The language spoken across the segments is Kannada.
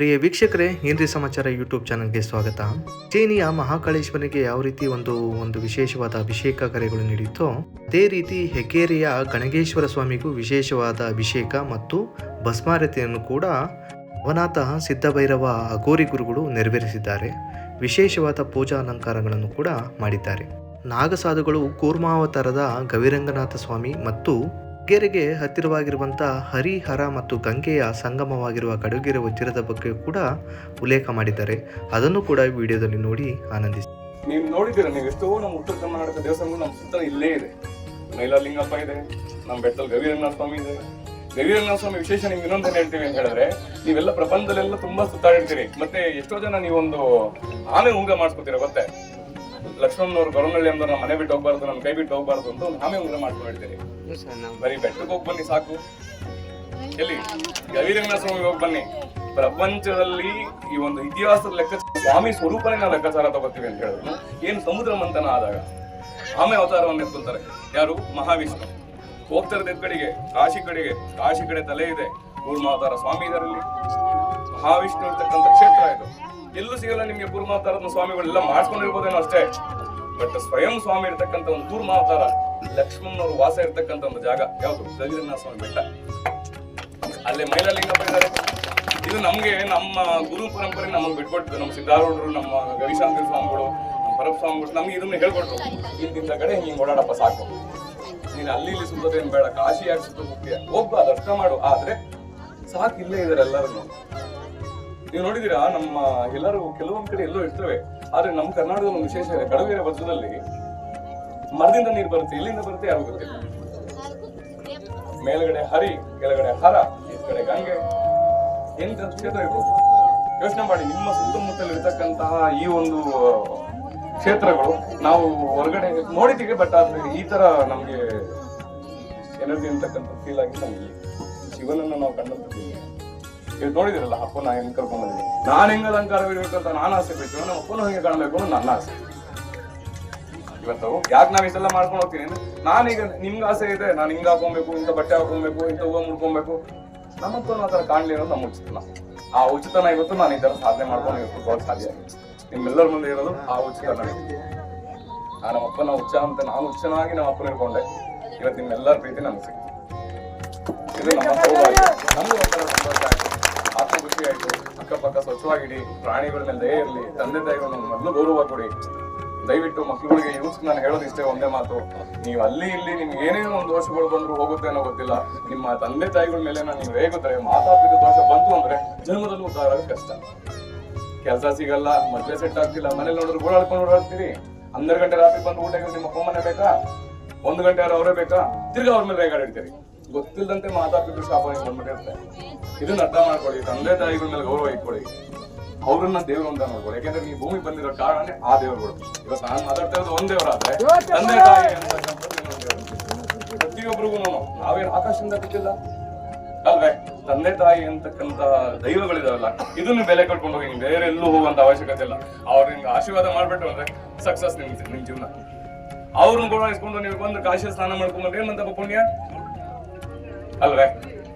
ಪ್ರಿಯ ವೀಕ್ಷಕರೇ, ಏನ್ರಿ ಸಮಾಚಾರ ಯೂಟ್ಯೂಬ್ ಚಾನಲ್ಗೆ ಸ್ವಾಗತ? ಚೇನಿಯ ಮಹಾಕಾಳೇಶ್ವರನಿಗೆ ಯಾವ ರೀತಿ ಒಂದು ಒಂದು ವಿಶೇಷವಾದ ಅಭಿಷೇಕ ಕಾರ್ಯಗಳು ನಡೆಯುತ್ತೋ, ಅದೇ ರೀತಿ ಹೆಗ್ಗೇರಿಯ ಗಣಗೇಶ್ವರ ಸ್ವಾಮಿಗೂ ವಿಶೇಷವಾದ ಅಭಿಷೇಕ ಮತ್ತು ಭಸ್ಮಾರತಿಯನ್ನು ಕೂಡ ಅವನಾಥ ಸಿದ್ಧಭೈರವ ಅಘೋರಿ ಗುರುಗಳು ನೆರವೇರಿಸಿದ್ದಾರೆ. ವಿಶೇಷವಾದ ಪೂಜಾ ಅಲಂಕಾರಗಳನ್ನು ಕೂಡ ಮಾಡಿದ್ದಾರೆ. ನಾಗಸಾಧುಗಳು ಕೂರ್ಮಾವತಾರದ ಗವಿರಂಗನಾಥ ಸ್ವಾಮಿ ಮತ್ತು ಗೆರೆಗೆ ಹತ್ತಿರವಾಗಿರುವಂಥ ಹರಿಹರ ಮತ್ತು ಗಂಗೆಯ ಸಂಗಮವಾಗಿರುವ ಕಡುಗೆರೆ ವಜ್ರದ ಬಗ್ಗೆ ಕೂಡ ಉಲ್ಲೇಖ ಮಾಡಿದ್ದಾರೆ. ಅದನ್ನು ಕೂಡ ವಿಡಿಯೋದಲ್ಲಿ ನೋಡಿ ಆನಂದಿಸಿ. ನೀವು ನೋಡಿದ್ದೀರ, ನೀವು ಎಷ್ಟೋ ನಮ್ಮ ಉತ್ತರ ಕರ್ನಾಟಕ ದೇವಸ್ಥಾನಗಳು ನಮ್ಮ ಸುತ್ತ ಇಲ್ಲೇ ಇದೆ. ಮೈಲಾರಲಿಂಗಪ್ಪ ಇದೆ, ನಮ್ಮ ಬೆಟ್ಟದಲ್ಲಿ ಗವಿರಂಗನಾಥ ಸ್ವಾಮಿ ಇದೆ. ಗವಿರಂಗನಾಥ ಸ್ವಾಮಿ ವಿಶೇಷ ನಿಮ್ಗೆ ಇನ್ನೊಂದೇನು ಹೇಳ್ತೀವಿ ಅಂತ ಹೇಳಿದ್ರೆ, ನೀವೆಲ್ಲ ಪ್ರಪಂಚದಲ್ಲೆಲ್ಲ ತುಂಬಾ ಸುತ್ತಾಡಿರ್ತೀರಿ. ಮತ್ತೆ ಎಷ್ಟೋ ಜನ ನೀವೊಂದು ಆನೆ ಉಂಗ ಮಾಡಿಸ್ಕೊತೀರ, ಗೊತ್ತೇ? ಲಕ್ಷ್ಮಣನವರು ಗೊರವನಹಳ್ಳಿ ಅಂದ್ರೆ ನಮ್ಮ ಮನೆ ಬಿಟ್ಟು ಹೋಗ್ಬಾರ್ದು ನಮ್ಮ ಕೈ ಬಿಟ್ಟು ಹೋಗ್ಬಾರ್ದು ಅಂತ ಒಂದು ಹಾಮಿ ಉಂಗ್ರ ಮಾಡ್ಕೊಂಡಿರ್ತೀರಿ ಬರೀ ಬೆಟ್ಟಕ್ಕೆ ಹೋಗಿ ಬನ್ನಿ ಸಾಕು. ಎಲ್ಲಿ? ಗವಿರಂಗ ಸ್ವಾಮಿ ಹೋಗಿ ಬನ್ನಿ. ಪ್ರಪಂಚದಲ್ಲಿ ಈ ಒಂದು ಇತಿಹಾಸದ ಲೆಕ್ಕ ಸ್ವಾಮಿ ಸ್ವರೂಪನೇ ನಾವು ಲೆಕ್ಕಾಚಾರ ತಗೋತೀವಿ ಅಂತ ಹೇಳಿದ್ರು. ಏನು ಸಮುದ್ರ ಮಂಥನ ಆದಾಗ? ಆಮೆ ಅವತಾರವನ್ನು ಎತ್ಕೊಂತಾರೆ. ಯಾರು? ಮಹಾವಿಷ್ಣು. ಹೋಗ್ತಾರೆ ಕಡೆಗೆ? ಕಾಶಿ ಕಡೆಗೆ? ಕಾಶಿ ಕಡೆ ತಲೆ ಇದೆ. ಕೂರ್ಮಾವತಾರ ಸ್ವಾಮಿ ಇದರಲ್ಲಿ. ಮಹಾವಿಷ್ಣು ಇರ್ತಕ್ಕಂಥ ಕ್ಷೇತ್ರ ಇದು. ಎಲ್ಲೂ ಸಿಗಲ್ಲ ನಿಮ್ಗೆ ಕೂರ್ಮಾವತಾರದ ಸ್ವಾಮಿಗಳೆಲ್ಲ ಮಾಡ್ಕೊಂಡಿರ್ಬೋದೇನೋ ಅಷ್ಟೇ. ಬಟ್ ಸ್ವಯಂ ಸ್ವಾಮಿ ಇರ್ತಕ್ಕಂಥ ಒಂದು ಕೂರ್ಮಾವತಾರ ಲಕ್ಷ್ಮಣನವರು ವಾಸ ಇರ್ತಕ್ಕಂಥ ಒಂದು ಜಾಗ ಯಾವುದು? ಗವಿರಂಗನಾಥ ಸ್ವಾಮಿ ಬೆಟ್ಟ. ಅಲ್ಲೇ ಮೈಲಾಲಿಂಗಪ್ಪ ಇದ್ದಾರೆ ಇದು ನಮ್ಗೆ ನಮ್ಮ ಗುರು ಪರಂಪರೆ ನಮಗೆ ಬಿಟ್ಕೊಟ್ಟು ನಮ್ಮ ಸಿದ್ಧಾರೂಢರು, ನಮ್ಮ ಗವಿಶಾಂಕರ ಸ್ವಾಮಿಗಳು, ನಮ್ಮ ಪರಪ್ ಸ್ವಾಮಿಗಳು ನಮ್ಗೆ ಇದನ್ನ ಹೇಳ್ಕೊಟ್ರು. ಇಲ್ಲಿಂದ ಕಡೆ ಹಿಂಗೆ ಓಡಾಡಪ್ಪ ಸಾಕು. ನೀನು ಅಲ್ಲಿ ಇಲ್ಲಿ ಸುತ್ತದೇನು ಬೇಡ. ಕಾಶಿ ಯಾಕೆ ಸುತ್ತ ಹೋಗ್ತೀಯ ಒಬ್ಬ ಮಾಡು. ಆದ್ರೆ ಸಾಕು ಇಲ್ಲೇ ಇದಾರೆ ಎಲ್ಲರೂ ನೀವು ನೋಡಿದೀರಾ ನಮ್ಮ ಎಲ್ಲರೂ ಕೆಲವೊಂದ್ ಕಡೆ ಎಲ್ಲೋ ಇರ್ತವೆ, ಆದ್ರೆ ನಮ್ಮ ಕರ್ನಾಟಕದ ಒಂದು ವಿಶೇಷ ಇದೆ. ಕಡವೇರ ವಜ್ರದಲ್ಲಿ ಮರದಿಂದ ನೀರು ಬರುತ್ತೆ, ಎಲ್ಲಿಂದ ಬರುತ್ತೆ ಯಾರು ಗೊತ್ತಿಲ್ಲ. ಮೇಲ್ಗಡೆ ಹರಿ, ಕೆಳಗಡೆ ಹರ ಈ ಕಡೆ ಗಂಗೆ. ಎಂತ ಕ್ಷೇತ್ರ ಇರ್ಬೋದು ಯೋಚನೆ ಮಾಡಿ, ನಿಮ್ಮ ಸುತ್ತಮುತ್ತಲು ಇರತಕ್ಕಂತಹ ಈ ಒಂದು ಕ್ಷೇತ್ರಗಳು, ನಾವು ಹೊರಗಡೆ ನೋಡಿದ್ದೀವಿ ಬಟ್ ಆದ್ರೆ ಈ ತರ ನಮ್ಗೆ ಎನರ್ಜಿ ಅಂತಕ್ಕಂಥ ಫೀಲ್ ಆಗಿ ನಮ್ಗೆ. ಶಿವನನ್ನು ನಾವು ಕಂಡಂತದ್ದು ನೀವು ನೋಡಿದಿರಲ್ಲ ಅಪ್ಪನ ಹೆಂಗ್ ಕರ್ಕೊಂಡ್ ಬಂದಿದ್ದೀನಿ. ನಾನು ಹೆಂಗ್ ಅಲಂಕಾರ ಇರ್ಬೇಕಂತ ನಾನು ಆಸೆ ಬೇಕು ನಮ್ಮ ಅಪ್ಪನ ಹೆಂಗೆ ಕಾಣಬೇಕು ನನ್ನ ಆಸೆ. ಇವತ್ತು ಯಾಕೆ ನಾವು ಇಷ್ಟೆಲ್ಲ ಮಾಡ್ಕೊಂಡು ಹೋಗ್ತೀನಿ? ನಾನೀಗ ನಿಮ್ಗೆ ಆಸೆ ಇದೆ, ನಾನು ಹಿಂಗ್ ಹಾಕೊಬೇಕು, ಇಂಥ ಬಟ್ಟೆ ಹಾಕೊಬೇಕು, ಇಂಥ ಹೂವು ಮುಡ್ಕೊಬೇಕು. ನಮ್ಮಪ್ಪನ ಆ ಥರ ಕಾಣಲಿ ಅನ್ನೋದು ನಮ್ಮ ಉಚಿತನ ಆ ಉಚಿತನ ಇವತ್ತು ನಾನು ಈ ಥರ ಸಾಧನೆ ಮಾಡ್ಕೊಂಡು ಇಟ್ಕೊಳ್ಳೋಕೆ ಸಾಧ್ಯ ಆಗಿದೆ ನಿಮ್ಮೆಲ್ಲರ ಮುಂದೆ ಇರೋದು ಆ ಉಚಿತನ. ಆ ನಮ್ಮ ಅಪ್ಪನ ಉಚ್ಚ ಅಂತ ನಾನು ಉಚ್ಚನಾಗಿ ನಮ್ಮ ಅಪ್ಪನ ಇಟ್ಕೊಂಡೆ. ಇವತ್ತು ನಿಮ್ಮೆಲ್ಲರ ಪ್ರೀತಿ ನಮ್ಗೆ ಸಿಕ್ತು ಇದು ನಮ್ಮ ಸೌಭಾಗ್ಯ ನಮ್ಗೆ ಒಂಥರ ಸಂತೋಷ ಆಯ್ತು ಆತ್ಮಖುಷಿ ಆಯ್ತು. ಅಕ್ಕಪಕ್ಕ ಸ್ವಚ್ಛವಾಗಿಡಿ ಪ್ರಾಣಿಗಳ ಮೇಲೆ ದಯ ಇರಲಿ, ತಂದೆ ತಾಯಿಗಳನ್ನ ಮೊದಲು ಗೌರವ ಕೊಡಿ. ದಯವಿಟ್ಟು ಮಕ್ಕಳುಗಳಿಗೆ ಯೂಸ್ ನಾನು ಹೇಳೋದು ಇಷ್ಟೇ ಒಂದೇ ಮಾತು. ನೀವು ಅಲ್ಲಿ ಇಲ್ಲಿ ನಿಮ್ಗೆ ಏನೇನೋ ಒಂದು ದೋಷಗಳು ಬಂದ್ರು ಹೋಗುತ್ತೆ ಅನ್ನೋ ಗೊತ್ತಿಲ್ಲ. ನಿಮ್ಮ ತಂದೆ ತಾಯಿಗಳ ಮೇಲೆ ನೀವು ಹೇಗುತ್ತಾರೆ ಮಾತಾಪಿತ ದೋಷ ಬಂತು ಅಂದ್ರೆ ಜನ್ಮದಲ್ಲೂ ಉದ್ಧಾರ ಕಷ್ಟ. ಕೆಲಸ ಸಿಗಲ್ಲ, ಮದ್ವೆ ಸೆಟ್ ಆಗ್ತಿಲ್ಲ, ಮನೇಲಿ ನೋಡಿದ್ರೆ ಓಡಾಡ್ಕೊಂಡು ಓಡಾಡ್ತೀರಿ. ಹನ್ನೆರಡು ಗಂಟೆ ರಾತ್ರಿ ಬಂದು ಊಟಕ್ಕೆ ನಿಮ್ಮ ಅಪ್ಪ ಮನೆ ಬೇಕಾ? ಒಂದು ಗಂಟೆ ಅವರೇ ಬೇಕಾ? ತಿರ್ಗಾ ಅವ್ರ ಮೇಲೆ ರೇಗಾಡಿರ್ತೀರಿ ಗೊತ್ತಿಲ್ಲದಂತೆ ಮಾತಾಡ್ತಿದ್ರು ಶಾಪ ಬಂದ್ಬಿಟ್ಟಿರುತ್ತೆ ಇದನ್ನ ಅರ್ಥ ಮಾಡ್ಕೊಳ್ಳಿ ತಂದೆ ತಾಯಿಗಳ ಮೇಲೆ ಗೌರವ ಇಟ್ಕೊಳ್ಳಿ. ಅವ್ರನ್ನ ದೇವ್ರು ಅಂತ ನೋಡ್ಕೊಳ್ಳಿ. ಯಾಕಂದ್ರೆ ನೀವು ಭೂಮಿ ಬಂದಿರೋ ಕಾರಣನೇ ಆ ದೇವರುಗಳು. ಇವತ್ತು ನಾನು ಮಾತಾಡ್ತಾ ಇರೋದು ಒಂದ್ ದೇವರಾದ್ರೆ ತಂದೆ ತಾಯಿ ಅಂತಕ್ಕಂಥದ್ದು. ಪ್ರತಿಯೊಬ್ಬರಿಗೂ ನಾವೇನು ಆಕಾಶದಿಂದ ಬಿಟ್ಟಿಲ್ಲ. ಅಲ್ವೇ? ತಂದೆ ತಾಯಿ ಅಂತಕ್ಕಂತ ದೈವಗಳಿದಾವಲ್ಲ ಇದನ್ನು ಬೆಲೆ ಕಟ್ಕೊಂಡು ಹೋಗಿ ಬೇರೆ ಎಲ್ಲೂ ಹೋಗುವಂತ ಅವಶ್ಯಕತೆ ಇಲ್ಲ. ಅವ್ರ ನಿಮ್ಗೆ ಆಶೀರ್ವಾದ ಮಾಡ್ಬಿಟ್ಟು ಅಂದ್ರೆ ಸಕ್ಸಸ್ ನಿಮ್ಗೆ ನಿಮ್ ಜೀವನ. ಅವ್ರನ್ನ ಗೌರವಿಸ್ಕೊಂಡು ನೀವು ಬಂದು ಕಾಶಿ ಸ್ನಾನ ಮಾಡ್ಕೊಂಡ್ರೆ ಏನಂತ ಪುಣ್ಯ? ಅಲ್ವೇ?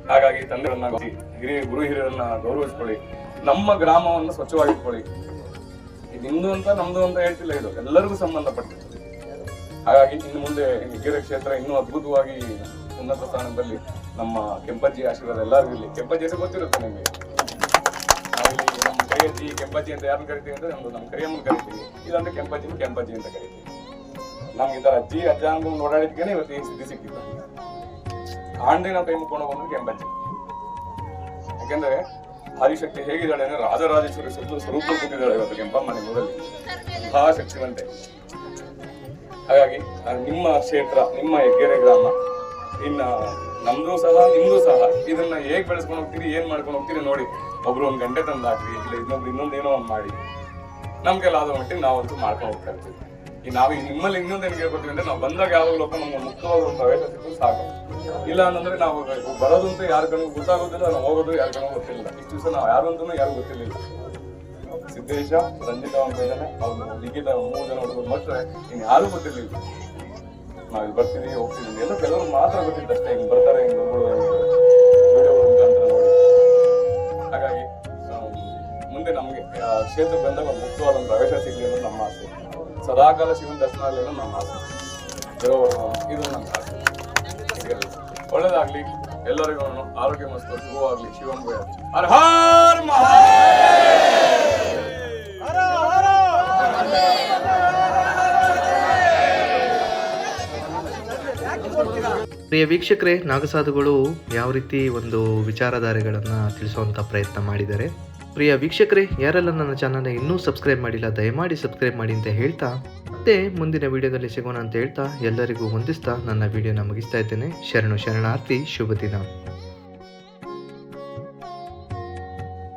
ಹಾಗಾಗಿ ತಂದೆಗಳನ್ನ ಹಿರಿಯ ಗುರು ಹಿರಿಯರನ್ನ ಗೌರವಿಸ್ಕೊಳ್ಳಿ. ನಮ್ಮ ಗ್ರಾಮವನ್ನು ಸ್ವಚ್ಛವಾಗಿಟ್ಕೊಳ್ಳಿ. ನಿಮ್ದು ಅಂತ ನಮ್ದು ಅಂತ ಹೇಳ್ತಿಲ್ಲ ಇದು. ಎಲ್ಲರಿಗೂ ಸಂಬಂಧಪಟ್ಟಿದೆ. ಹಾಗಾಗಿ ಇನ್ನು ಮುಂದೆ ಹಿರಿಯ ಕ್ಷೇತ್ರ ಇನ್ನೂ ಅದ್ಭುತವಾಗಿ ಉನ್ನತ ಸ್ಥಾನದಲ್ಲಿ ನಮ್ಮ ಕೆಂಪಜ್ಜಿ ಆಶೀರ್ವಾದ ಎಲ್ಲರಿಗೂ ಇಲ್ಲಿ ಕೆಂಪಜ್ಜಿ ಅಂತ ಗೊತ್ತಿರುತ್ತೆ ನಿಮಗೆ. ನಮ್ಮ ಕೈಯಜ್ಜಿ ಕೆಂಪಜ್ಜಿ ಅಂತ ಯಾರನ್ನ ಕರಿತೀವಿ ಅಂದ್ರೆ ನಮ್ದು ನಮ್ಮ ಕರಿಯಮ್ಮನ ಕರಿತೀವಿ. ಇಲ್ಲಾಂದ್ರೆ ಕೆಂಪಜ್ಜಿನ ಕೆಂಪಜ್ಜಿ ಅಂತ ಕರಿತೀವಿ. ನಮ್ಗೆ ಈ ತರ ಅಜ್ಜಿ, ಅಜ್ಜ ಓಡಾಡಿದ್ಕೇನೆ ಇವತ್ತು ಈ ಸುದ್ದಿ ಸಿಕ್ಕಿದ್ದು. ಆಂಡೆ ಕೈಮುಕೋಣ ಮುಕ್ಕೊಂಡು ಹೋಗೋದು ಕೆಂಪಜ್ಜಿ ಯಾಕೆಂದ್ರೆ ಆದಿಶಕ್ತಿ ಹೇಗಿದ್ದಾಳೆ ಅಂದ್ರೆ ರಾಜರಾಜೇಶ್ವರಿ ಸುತ್ತ ಸ್ವರೂಪ ಕೊಟ್ಟಿದ್ದಾಳೆ ಇವತ್ತು ಕೆಂಪಮ್ಮನೆ ಊರಲ್ಲಿ. ಮಹಾಶಕ್ತಿವಂತೆ ಹಾಗಾಗಿ ನಿಮ್ಮ ಕ್ಷೇತ್ರ, ನಿಮ್ಮ ಹೆಗ್ಗೆರೆ ಗ್ರಾಮ, ಇನ್ನ ನಮ್ದು ಸಹ, ನಿಮ್ದು ಸಹ ಇದನ್ನ ಹೇಗ್ ಬೆಳೆಸ್ಕೊಂಡು ಹೋಗ್ತೀರಿ, ಏನ್ ಮಾಡ್ಕೊಂಡು ಹೋಗ್ತೀರಿ ನೋಡಿ. ಒಬ್ರು ಒಂದ್ ಗಂಟೆ ತಂದು ಹಾಕ್ರಿ, ಇಲ್ಲ ಇನ್ನೊಬ್ರು ಇನ್ನೊಂದು ಏನೋ ಒಂದ್ ಮಾಡಿ. ನಮ್ ಕೈಲಾದ ಮಟ್ಟಿಗೆ ನಾವಂತೂ ಮಾಡ್ಕೊಂಡು ಹೋಗ್ತಾ ಇರ್ತೀವಿ. ಈ ನಾವು ನಿಮ್ಮಲ್ಲಿ ನಿಮ್ಮಲ್ಲಿ ಇನ್ನೊಂದೇನು ಕೇಳ್ಕೊತೀವಿ ಅಂದ್ರೆ ನಾವು ಬಂದಾಗ ಯಾವಾಗಲೂ ನಮ್ಗೆ ಒಂದು ಪ್ರವೇಶ ಸಾಕು. ಇಲ್ಲ ಅಂತಂದ್ರೆ ನಾವು ಬರೋದು ಅಂತ ಯಾರ ಕಣ್ಣು ಗೊತ್ತಾಗೋದಿಲ್ಲ, ನಾವು ಹೋಗೋದು ಯಾರ ಕಣ್ಣು ಗೊತ್ತಿಲ್ಲ. ಇಷ್ಟು ದಿವಸ ನಾವು ಯಾರು ಅಂತಲೂ ಯಾರು ಗೊತ್ತಿರಲಿಲ್ಲ. ಸಿದ್ದೇಶ, ರಂಜಿತ ಅಂತ ಇದ್ದಾನೆ. ಅವ್ರು ಲಿಖಿತ ಮೂರು ಜನ ಹುಡುಗರು ಮಾತ್ರ ಇನ್ನು ಯಾರು ಗೊತ್ತಿರಲಿಲ್ಲ. ನಾವು ಇಲ್ಲಿ ಬರ್ತೀವಿ, ಹೋಗ್ತೀವಿ. ಎಲ್ಲ ಕೆಲವರು ಮಾತ್ರ ಗೊತ್ತಿತ್ತು ಅಷ್ಟೇ ಹಿಂಗ್ ಬರ್ತಾರೆ, ಹಿಂಗ್ ಹೋಗ್ಬಿಡು ಹಾಗಾಗಿ ಮುಂದೆ ನಾವು ಕ್ಷೇತ್ರ ಬಂದಾಗ ಒಂದು ಮುಕ್ತವಾದ ಪ್ರವೇಶ ಸಿಗಲಿ ಅನ್ನೋದು ನಮ್ಮ ಆಸೆ. ಸದಾಕಾಲ ಶಿವನ ದರ್ಶನ ಆಗಲಿ ಅನ್ನೋದು ನಮ್ಮ ಆಸೆ. ಇದು ನಮ್ಮ ಆಸೆ. ಒಳ್ಳೇದಾಗ್ಲಿ, ಎಲ್ಲರಿಗೂ ಆರೋಗ್ಯ ಮಸ್ತು, ಶುಭವಾಗ್ಲಿ ಶಿವಂಬ ಹರ ಹರ ಪ್ರಿಯ ವೀಕ್ಷಕರೇ, ನಾಗಸಾಧುಗಳು ಯಾವ ರೀತಿ ಒಂದು ವಿಚಾರಧಾರೆಗಳನ್ನು ತಿಳಿಸುವಂಥ ಪ್ರಯತ್ನ ಮಾಡಿದ್ದಾರೆ ಪ್ರಿಯ ವೀಕ್ಷಕರೇ, ಯಾರೆಲ್ಲ ನನ್ನ ಚಾನಲ್ನ ಇನ್ನೂ ಸಬ್ಸ್ಕ್ರೈಬ್ ಮಾಡಿಲ್ಲ, ದಯಮಾಡಿ ಸಬ್ಸ್ಕ್ರೈಬ್ ಮಾಡಿ ಅಂತ ಹೇಳ್ತಾ ಮತ್ತೆ ಮುಂದಿನ ವಿಡಿಯೋದಲ್ಲಿ ಸಿಗೋಣ ಅಂತ ಹೇಳ್ತಾ ಎಲ್ಲರಿಗೂ ಹೊಂದಿಸ್ತಾ ನನ್ನ ವಿಡಿಯೋನ ಮುಗಿಸ್ತಾ ಇದ್ದೇನೆ. ಶರಣು ಶರಣಾರ್ಥಿ, ಶುಭ ದಿನ.